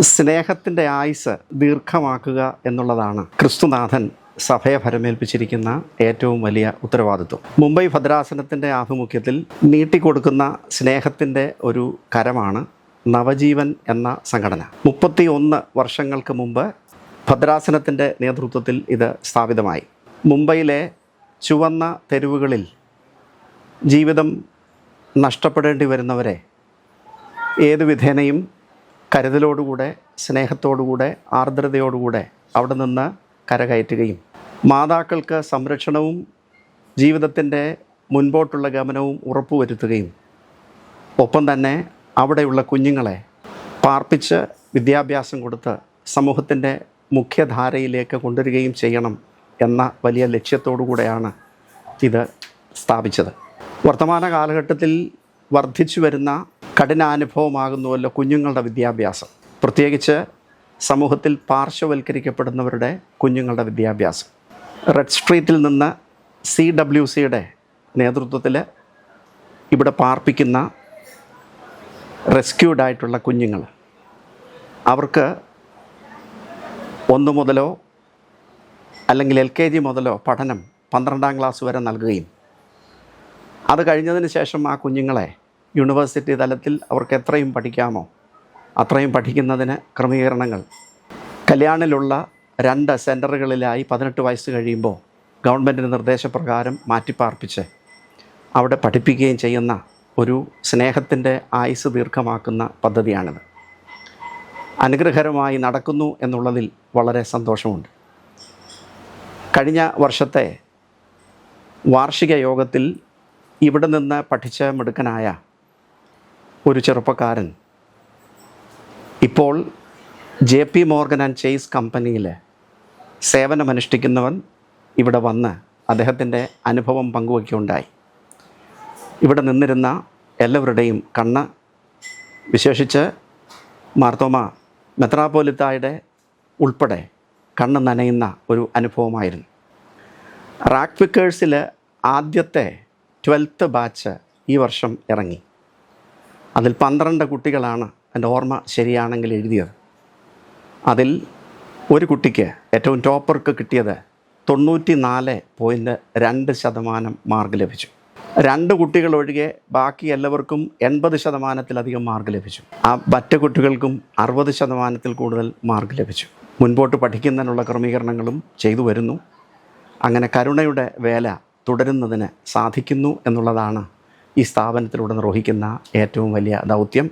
സ്നേഹത്തിന്റെ ആയുസ് ദീർഘമാക്കുക എന്നുള്ളതാണ്. ക്രിസ്തുനാഥൻ സഭയെ ഫരമേൽപ്പിച്ചിരിക്കുന്ന ഏറ്റവും വലിയ ഉത്തരവാദിത്വം. മുംബൈ ഭദ്രാസനത്തിന്റെ ആഭിമുഖ്യത്തിൽ നീട്ടിക്കൊടുക്കുന്ന സ്നേഹത്തിന്റെ ഒരു കരമാണ് നവജീവൻ എന്ന സംഘടന. മുപ്പത്തി ഒന്ന് വർഷങ്ങൾക്ക് മുമ്പ് ഭദ്രാസനത്തിന്റെ നേതൃത്വത്തിൽ ഇത് സ്ഥാപിതമായി. മുംബൈയിലെ ചുവന്ന തെരുവുകളിൽ ജീവിതം നഷ്ടപ്പെടേണ്ടി വരുന്നവരെ ഏതു വിധേനയും കരുതലോടുകൂടെ സ്നേഹത്തോടുകൂടെ ആർദ്രതയോടുകൂടെ അവിടെ നിന്ന് കരകയറ്റുകയും മാതാക്കൾക്ക് സംരക്ഷണവും ജീവിതത്തിന്റെ മുൻപോട്ടുള്ള ഗമനവും ഉറപ്പുവരുത്തുകയും ഒപ്പം തന്നെ അവിടെയുള്ള കുഞ്ഞുങ്ങളെ പാർപ്പിച്ച് വിദ്യാഭ്യാസം കൊടുത്ത് സമൂഹത്തിന്റെ മുഖ്യധാരയിലേക്ക് കൊണ്ടുവരികയും ചെയ്യണം എന്ന വലിയ ലക്ഷ്യത്തോടു കൂടെയാണ് ഇത് സ്ഥാപിച്ചത്. വർത്തമാന കാലഘട്ടത്തിൽ വർദ്ധിച്ചു വരുന്ന കഠിനാനുഭവമാകുന്നുവല്ലോ കുഞ്ഞുങ്ങളുടെ വിദ്യാഭ്യാസം. പ്രത്യേകിച്ച് സമൂഹത്തിൽ പാർശ്വവൽക്കരിക്കപ്പെടുന്നവരുടെ കുഞ്ഞുങ്ങളുടെ വിദ്യാഭ്യാസം. റെഡ് സ്ട്രീറ്റിൽ നിന്ന് സി ഡബ്ല്യു സിയുടെ നേതൃത്വത്തിൽ ഇവിടെ പാർപ്പിക്കുന്ന റെസ്ക്യൂഡായിട്ടുള്ള കുഞ്ഞുങ്ങൾ അവർക്ക് ഒന്ന് മുതലോ അല്ലെങ്കിൽ എൽ കെ ജി മുതലോ പഠനം പന്ത്രണ്ടാം ക്ലാസ് വരെ നൽകുകയും അത് കഴിഞ്ഞതിന് ശേഷം ആ കുഞ്ഞുങ്ങളെ യൂണിവേഴ്സിറ്റി തലത്തിൽ അവർക്ക് എത്രയും പഠിക്കാമോ അത്രയും പഠിക്കുന്നതിന് ക്രമീകരണങ്ങൾ. കല്യാണിലുള്ള രണ്ട് സെന്ററുകളിലായി പതിനെട്ട് വയസ്സ് കഴിയുമ്പോൾ ഗവൺമെന്റിന്റെ നിർദ്ദേശപ്രകാരം മാറ്റിപ്പാർപ്പിച്ച് അവിടെ പഠിപ്പിക്കുകയും ചെയ്യുന്ന ഒരു സ്നേഹത്തിന്റെ ആയുസ് ദീർഘമാക്കുന്ന പദ്ധതിയാണിത്. അനുഗ്രഹകരമായി നടക്കുന്നു എന്നുള്ളതിൽ വളരെ സന്തോഷമുണ്ട്. കഴിഞ്ഞ വർഷത്തെ വാർഷിക യോഗത്തിൽ ഇവിടെ നിന്ന് പഠിച്ച മിടുക്കനായ ഒരു ചെറുപ്പക്കാരൻ. ഇപ്പോൾ J P Morgan and Chase കമ്പനിയിൽ സേവനമനുഷ്ഠിക്കുന്നവൻ ഇവിടെ വന്ന് അദ്ദേഹത്തിന്റെ അനുഭവം പങ്കുവയ്ക്കുകയുണ്ടായി ഇവിടെ നിന്നിരുന്ന എല്ലാവരുടെയും കണ്ണ് വിശേഷിച്ച് മാർത്തോമ മെത്രാപോലിത്തായുടെ ഉൾപ്പെടെ കണ്ണ് നനയുന്ന ഒരു അനുഭവമായിരുന്നു. റാക്ക് പിക്കേഴ്സിൽ ആദ്യത്തെ ട്വൽത്ത് ബാച്ച് ഈ വർഷം ഇറങ്ങി. അതിൽ പന്ത്രണ്ട് കുട്ടികളാണ് എന്റെ ഓർമ്മ ശരിയാണെങ്കിൽ എഴുതിയത്. അതിൽ ഒരു കുട്ടിക്ക് ഏറ്റവും ടോപ്പർക്ക് കിട്ടിയത് തൊണ്ണൂറ്റി നാല് പോയിന്റ് രണ്ട് ശതമാനം മാർക്ക് ലഭിച്ചു. രണ്ട് കുട്ടികൾ ഒഴികെ ബാക്കി എല്ലാവർക്കും എൺപത് ശതമാനത്തിലധികം മാർക്ക് ലഭിച്ചു. ആ മറ്റ് കുട്ടികൾക്കും അറുപത് ശതമാനത്തിൽ കൂടുതൽ മാർക്ക് ലഭിച്ചു. മുൻപോട്ട് പഠിക്കുന്നതിനുള്ള ക്രമീകരണങ്ങളും ചെയ്തു വരുന്നു. അങ്ങനെ കരുണയുടെ വേല തുടരുന്നതിന് സാധിക്കുന്നു എന്നുള്ളതാണ് ഈ സ്ഥാപനത്തിലൂടെ നിർവഹിക്കുന്ന ഏറ്റവും വലിയ ദൗത്യം